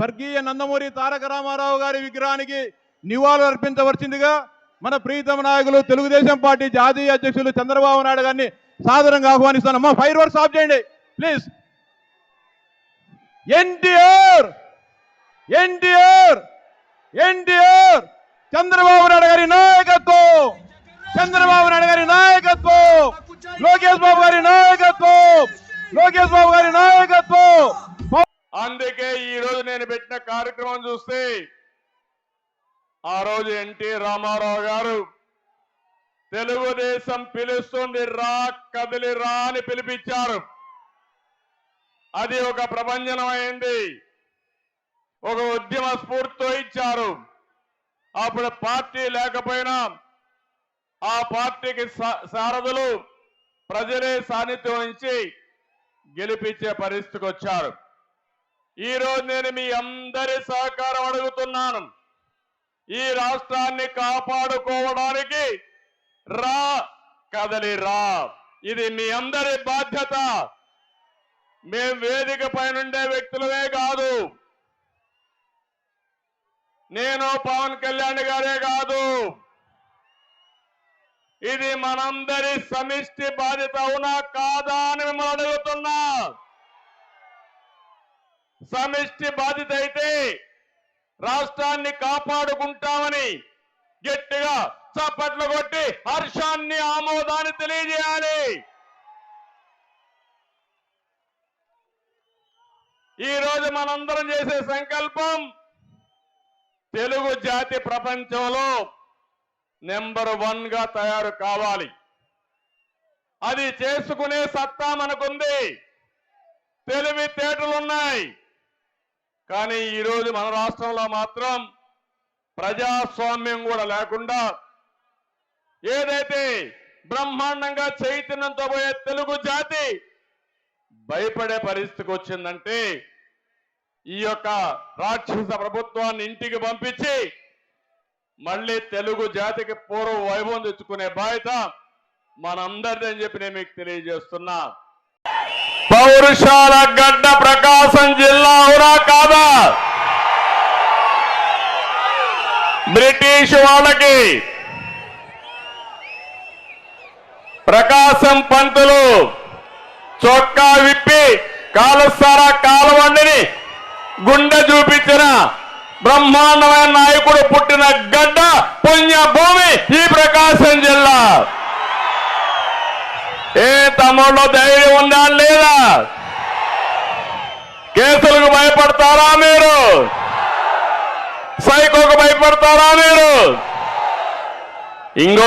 స్వర్గీయ నందమూరి తారక రామారావు గారి విగ్రహానికి నివాళులు అర్పించవలసిందిగా మన ప్రీతమ నాయకులు తెలుగుదేశం పార్టీ జాతీయ అధ్యక్షులు చంద్రబాబు నాయుడు గారిని సాధారణంగా ఆహ్వానిస్తాను ఫైర్ వర్క్స్ ఆఫ్ చేయండి. Please. NTR! NTR! NTR! Chandrababu Naidu garu నాయకత్వం! చంద్రబాబు నాయుడు గారి నాయకత్వం! లోకేష్ బాబు గారి నాయకత్వం! లోకేష్ బాబు గారి నాయకత్వం! పెట్టిన కార్యక్రమం చూస్తే ఆ రోజు ఎన్టీ రామారావు గారు తెలుగుదేశం పిలుస్తుంది రా కదిలి రా అని పిలిపించారు. అది ఒక ప్రభంజనం ఒక ఉద్యమ స్ఫూర్తితో ఇచ్చారు. అప్పుడు పార్టీ లేకపోయినా ఆ పార్టీకి సారథులు ప్రజలే సాన్నిధ్యం నుంచి గెలిపించే పరిస్థితికి వచ్చారు. ఈరోజు నేను మీ అందరి సహకారం అడుగుతున్నాను. ఈ రాష్ట్రాన్ని కాపాడుకోవడానికి రా కదలి రా. ఇది మీ అందరి బాధ్యత. మేం వేదిక పైనుండే వ్యక్తులమే కాదు. నేను పవన్ కళ్యాణ్ గారే కాదు. ఇది మనందరి సమిష్టి బాధ్యత అవునా కాదా అని మిమ్మల్ని అడుగుతున్నా. సమిష్టి బాధిత అయితే రాష్ట్రాన్ని కాపాడుకుంటామని గట్టిగా చప్పట్లు కొట్టి హర్షాన్ని ఆమోదాన్ని తెలియజేయాలి. ఈ రోజు మనందరం చేసే సంకల్పం తెలుగు జాతి ప్రపంచంలో నెంబర్ వన్గా తయారు కావాలి. అది చేసుకునే సత్తా మనకుంది. తెలివితేటలున్నాయి. కానీ ఈరోజు మన రాష్ట్రంలో మాత్రం ప్రజాస్వామ్యం కూడా లేకుండా ఏదైతే బ్రహ్మాండంగా చైతన్యంతో పోయే తెలుగు జాతి భయపడే పరిస్థితికి వచ్చిందంటే ఈ యొక్క రాక్షస ప్రభుత్వాన్ని ఇంటికి పంపించి మళ్ళీ తెలుగు జాతికి పూర్వ వైభవం తెచ్చుకునే బాధ్యత మనందరిది అని చెప్పి నేను మీకు తెలియజేస్తున్నా. పౌరుషాల గడ్డ ప్రకాశం అవునా కాదా? బ్రిటిష్ వాళ్ళకి ప్రకాశం పంతులు చొక్కా విప్పి కాలుస్తారా కాలవండిని గుండె చూపించిన బ్రహ్మాండమైన నాయకుడు పుట్టిన గడ్డ పుణ్య భూమి ఈ ప్రకాశం జిల్లా. ఏ తమ్ముళ్ళు ధైర్యం ఉందా లేదా కేసులకు భయపడతారా మీరు సైకోకు భయపడతారా మీరు? ఇంకో